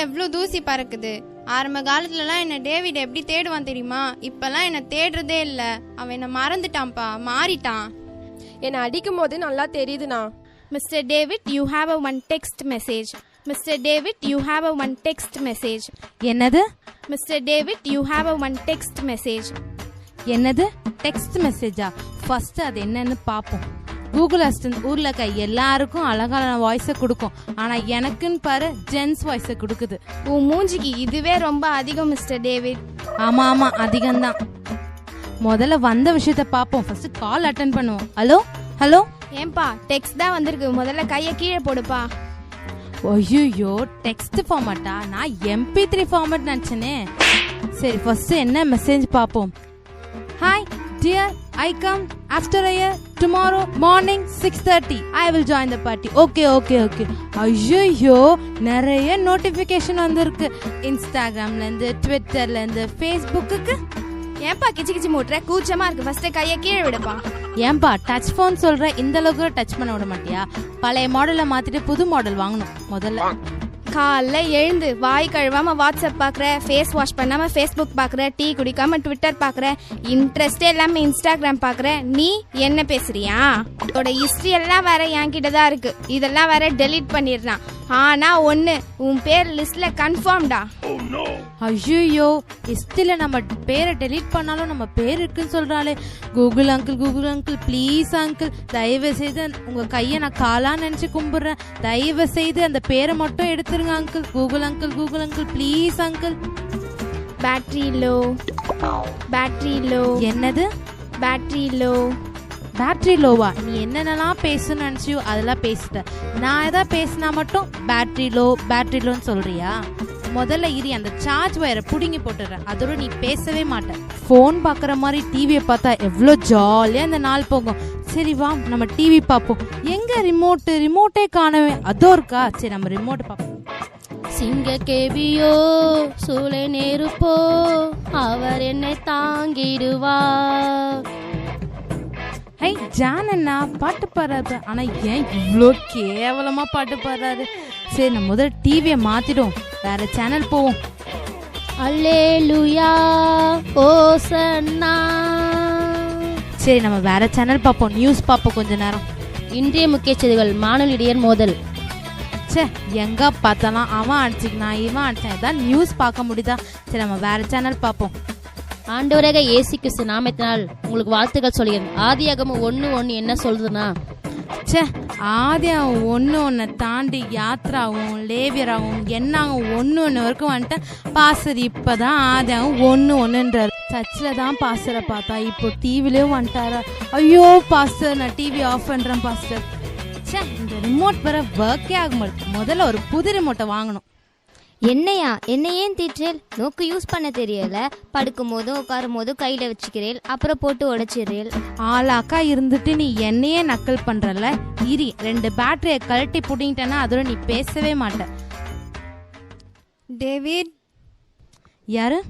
எவ்வளோ தூசி பறக்குது? ஆரம்ப காலத்துலலாம் என்ன டேவிட் எப்படி தேடுவான் தெரியுமா? இப்பெல்லாம் என்ன தேடுறதே இல்லை. அவன் என்ன மறந்துட்டான்ப்பா. மாறிட்டான். என்னை அடிக்கும் போது நல்லா தெரியுதுண்ணா. Mister David you have a one text message mister David you have a one text message என்னது? Mister David you have a one text message என்னது? டெக்ஸ்ட் மெசேஜா ஃபர்ஸ்ட் அது என்னன்னு பார்ப்போம் கூகுள் அசிஸ்டன்ட் ஊர்ல இருக்க எல்லாருக்கும் அழகான வாய்ஸை கொடுக்கும். ஆனா எனக்குன்னு பாரு ஜென்ஸ் வாய்ஸை கொடுக்குது. உன் மூஞ்சிக்கு இதுவே ரொம்ப அதிகம் மிஸ்டர் டேவிட் ஆமா ஆமா அதிகம்தான். முதல்ல வந்த விஷயத்த பார்ப்போம் ஃபர்ஸ்ட் கால் அட்டன் பண்ணுவோம். ஹலோ ஹலோ ஏன்பா டெக்ஸ்ட் தான் வந்திருக்கு. முதல்ல கையை கீழே போடுப்பா. ஐயோ டெக்ஸ்ட் ஃபார்மட்டா நான் எம்பி த்ரீ ஃபார்மட் நினச்சனே. சரி ஃபர்ஸ்ட் என்ன மெசேஜ் பார்ப்போம் hi dear I come after year tomorrow morning six thirty I will join the party okay okay okay ஐயோ நிறைய நோட்டிஃபிகேஷன் வந்திருக்கு. இன்ஸ்டாகிராம்லேருந்து ட்விட்டர்லேருந்து ஃபேஸ்புக்குக்கு ஏன்பா கிச்சு கிச்சு மூட்டுற? கூச்சமா இருக்கு. ஃபர்ஸ்ட் கையை கீழே விடுப்பா. ஏன்பா டச் ஃபோன் சொல்ற? இந்த அளவுக்கு டச் பண்ண விட மாட்டியா? பழைய மாடலை மாத்திட்டு புது மாடல் வாங்கணும். முதல்ல. காலைல எழுந்து வாய் கழுவாம வாட்ஸ்அப் பாக்குற ஃபேஸ் வாஷ் பண்ணாம ஃபேஸ்புக் பாக்குற டீ குடிக்காம ட்விட்டர் பாக்குற இன்ட்ரெஸ்டே இல்லாம இன்ஸ்டாகிராம் பாக்குற நீ என்ன பேசுறியா? இதோட ஹிஸ்டரி எல்லாம் வேற என்கிட்ட தான் இருக்கு. இதெல்லாம் வேற டெலீட் பண்ணிடுறான் ஆனா ஒண்ணு உன் பேர் லிஸ்ட்ல கன்ஃபார்ம்டா ஐயோ ஹிஸ்டில நம்ம பேரை டெலீட் பண்ணாலும் நம்ம பேர் இருக்குன்னு சொல்றாளே. Google uncle Google uncle please uncle தயவு செய்து உங்க கையை நான் காலா நினைச்சு கும்பிடுறேன். தயவு செய்து அந்த பேரை மட்டும் எடுத்துருங்க uncle Google uncle Google uncle please uncle battery low battery low என்னது? பேட்டரி லோ பேட்ரி லோவா நீ என்னென்னலாம் பேசணும்னு நினச்சியோ அதெல்லாம் பேசிட்ட. நான் எதாவது பேசினா மட்டும் பேட்ரி லோ பேட்ரி லோன்னு சொல்றியா? முதல்ல இரு அந்த சார்ஜ் வயரை பிடுங்கி போட்டுடுறேன். அதோட நீ பேசவே மாட்டேன் ஃபோன் பார்க்குற மாதிரி டிவியை பார்த்தா எவ்வளோ ஜாலியாக இந்த நாள் போகும். சரி வா நம்ம டிவி பார்ப்போம். எங்கே ரிமோட்டு ரிமோட்டே காணவே. அதோ இருக்கா? சரி நம்ம ரிமோட் பார்ப்போம். சிங்க கேபியோ சூளை நெருப்போ அவர் என்னை தாங்கிடுவார். ஹை ஜான் அண்ணா பாட்டு பாடுறாரு. ஆனா ஏன் இவ்வளோ கேவலமா பாட்டு பாடுறாரு? சரி நம்ம முதல்ல டிவியை மாத்திடும் வேற சேனல் போவோம். அல்லேலுயா ஓ சன்னா சரி நம்ம வேற சேனல் பார்ப்போம். நியூஸ் பார்ப்போம் கொஞ்ச நேரம். இன்றைய முக்கிய செய்திகள் மாணவர்களிடையே மோதல். ச்சே எங்க பார்த்தாலும் அவன் அடிச்சுக்கினான் இவன் அடிச்சான். ஏதாவது நியூஸ் பார்க்க முடியுதா? சரி நம்ம வேற சேனல் பார்ப்போம். ஆண்டவராக ஏசி கிறிஸ்து நாமத்தினால் உங்களுக்கு வாழ்த்துக்கள் சொல்கிறேன். ஆதியாகமம் ஒன்று ஒன்று என்ன சொல்றதுன்னா சே ஆதி அவன் ஒன்று ஒன்று தாண்டி யாத்ராவும் லேவியராகவும் என்னாகும் ஒன்று ஒன்று வரைக்கும் வந்துட்டு பாசர் இப்போ தான் ஆதி அவன் ஒன்று ஒன்றுன்றார் சர்ச்சில் தான் பாஸ்டரை பார்த்தா இப்போ டிவிலையும் வந்துட்டாரா? ஐயோ பாஸ்டர் நான் டிவி ஆஃப் பண்ணுறேன் பாஸ்டர். ச்சே இந்த ரிமோட் வர ஒர்க்கே ஆக மாட்டேது முதல்ல ஒரு புது ரிமோட்டை வாங்கணும். என்னையா? என்ன ஏன் திட்டுறேல்? நோக்கு யூஸ் பண்ண தெரியல. படுக்கும் போதும் உட்காரும் போதும் கையில வச்சுக்கிறேன் அப்புறம் போட்டு உடைச்சிடுறேல் ஆளாக்கா இருந்துட்டு நீ என்னையே நக்கல் பண்றல இரி ரெண்டு பேட்டரியை கழட்டி புடிங்கிட்டேன்னா அதோட நீ பேசவே மாட்ட. டேவிட்? யாரு?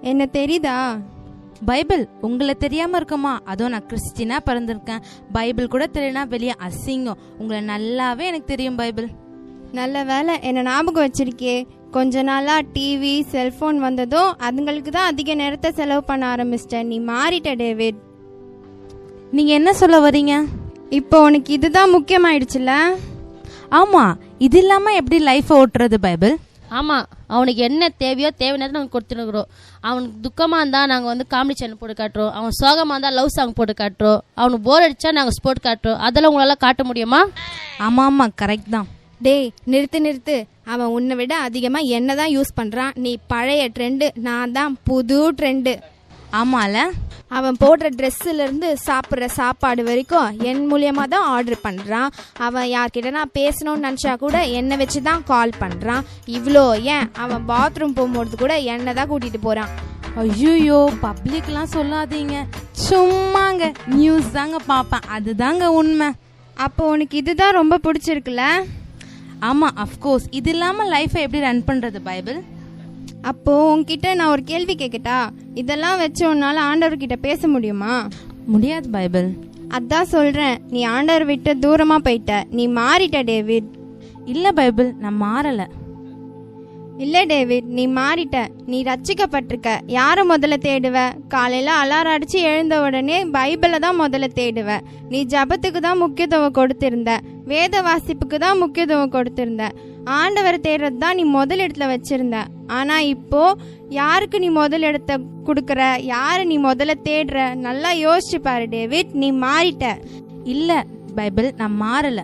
என்ன தெரியுதா? பைபிள் உங்களை தெரியாம இருக்குமா? அதுவும் நான் கிறிஸ்டினா பிறந்திருக்கேன். பைபிள் கூட தெரியலனா வெளியே அசிங்கம். உங்களை நல்லாவே எனக்கு தெரியும் பைபிள். நல்ல வேலை என்ன ஞாபகம் வச்சிருக்கே கொஞ்ச நாளா டிவி செல்போன் வந்ததும் அதுங்களுக்கு தான் அதிக நேரத்தை செலவு பண்ண ஆரம்பிச்சிட்ட நீ மாறிட்ட டேவிட். நீங்க என்ன சொல்ல வர்றீங்க இப்போ உனக்கு இதுதான் முக்கியமாயிடுச்சுல ஆமா இது இல்லாம எப்படி லைஃப் ஓட்டுறது பைபிள்? ஆமாம் அவனுக்கு என்ன தேவையோ தேவையானது நாங்கள் கொடுத்துருக்குறோம். அவனுக்கு துக்கமாக இருந்தால் நாங்கள் வந்து காமெடி சேனல் போட்டு காட்டுறோம். அவன் சோகமாக இருந்தால் லவ் சாங் போட்டு காட்டுறோம். அவனுக்கு போர் அடிச்சா நாங்கள் ஸ்போர்ட் காட்டுறோம். அதெல்லாம் உங்களால் காட்ட முடியுமா? ஆமா ஆமா கரெக்ட் தான். டேய் நிறுத்து நிறுத்து. அவன் உன்னை விட அதிகமா என்ன தான் யூஸ் பண்றான்? நீ பழைய ட்ரெண்டு நான் தான் புது ட்ரெண்டு ஆமால. அவன் போடுற ட்ரெஸ்ஸுல இருந்து சாப்பிட்ற சாப்பாடு வரைக்கும் என் மூலியமா தான் ஆர்டர் பண்றான். அவன் யார்கிட்ட நான் பேசணும்னு நினச்சா கூட என்னை வச்சு தான் கால் பண்றான். இவ்வளோ ஏன்? அவன் பாத்ரூம் போகும்போது கூட என்னை தான் கூட்டிட்டு போறான். ஐயோ பப்ளிக்லாம் சொல்லாதீங்க. சும்மாங்க நியூஸ் தாங்க பார்ப்பேன். அதுதாங்க உண்மை. அப்போ உனக்கு இதுதான் ரொம்ப பிடிச்சிருக்குல்ல? ஆமா அஃப்கோர்ஸ் இது இல்லாம லைஃபை எப்படி ரன் பண்றது பைபிள்? அப்போ உன்கிட்ட நான் ஒரு கேள்வி கேட்கட்டா இதெல்லாம் வச்சு உன்னால ஆண்டவர்கிட்ட பேச முடியுமா? முடியாது பைபிள். அதான் சொல்றேன். நீ ஆண்டவர் விட்டு தூரமா போயிட்ட. நீ மாறிட்ட டேவிட். இல்ல பைபிள். நான் மாறல. இல்ல டேவிட். நீ மாறிட்ட. நீ ரட்சிக்கப்பட்டிருக்க. யாரை முதல்ல தேடுவ? காலையில அலாரம் அடிச்சு எழுந்த உடனே பைபிளை தான் முதல்ல தேடுவ. நீ ஜபத்துக்கு தான் முக்கியத்துவம் கொடுத்திருந்த. வேத வாசிப்புக்கு தான் முக்கியத்துவம் கொடுத்திருந்த. ஆண்டவரை தேடுறது தான் நீ முதல் இடத்துல வச்சிருந்த. ஆனா இப்போ யாருக்கு நீ முதல் இடத்த கொடுக்கற? யாரை நீ முதல்ல தேடுற? நல்லா யோசிச்சு பாரு டேவிட். நீ மாறிட்ட. இல்ல பைபிள் நான் மாறல.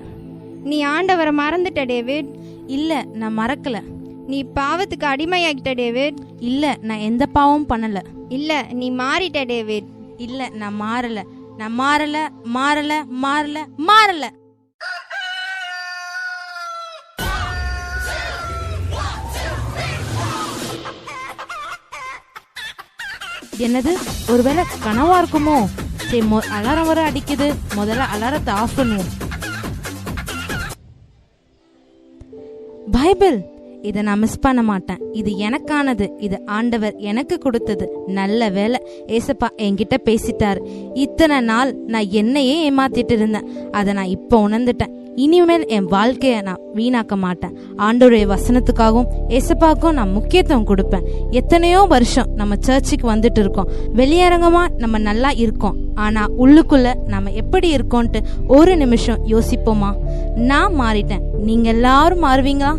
நீ ஆண்டவரை மறந்துட்ட டேவிட். இல்ல நான் மறக்கல. நீ பாவத்துக்கு அடிமையாகிட்ட டேவிட். இல்ல நான் எந்த பாவமும் பண்ணல. இல்ல நீ மாறிட்ட டேவிட். இல்ல நான் மாறல. நான் மாறல மாறல மாறல மாறல. என்னது? ஒருவேளை கனவா இருக்குமோ? சரி மொ அலாரம் வர அடிக்குது. முதல்ல அலாரத்தை ஆஃப் பண்ணுவோம். பைபிள். இதை நான் மிஸ் பண்ண மாட்டேன். இது எனக்கானது. இது ஆண்டவர் எனக்கு கொடுத்தது. நல்ல வேலை ஏசப்பா என்கிட்ட பேசிட்டாரு. இத்தனை நாள் நான் என்னையே ஏமாத்திட்டு இருந்தேன். அதை நான் இப்போ உணர்ந்துட்டேன். இனிமேல் என் வாழ்க்கையை நான் வீணாக்க மாட்டேன். ஆண்டோடைய வசனத்துக்காகவும் எசப்பாக்கும் நான் முக்கியத்துவம் கொடுப்பேன். எத்தனையோ வருஷம் நம்ம சர்ச்சுக்கு வந்துட்டு இருக்கோம். வெளியரங்கமா நம்ம நல்லா இருக்கோம். ஆனா உள்ளுக்குள்ள நம்ம எப்படி இருக்கோன்ட்டு ஒரு நிமிஷம் யோசிப்போமா? நான் மாறிட்டேன். நீங்க எல்லாரும் மாறுவீங்களா?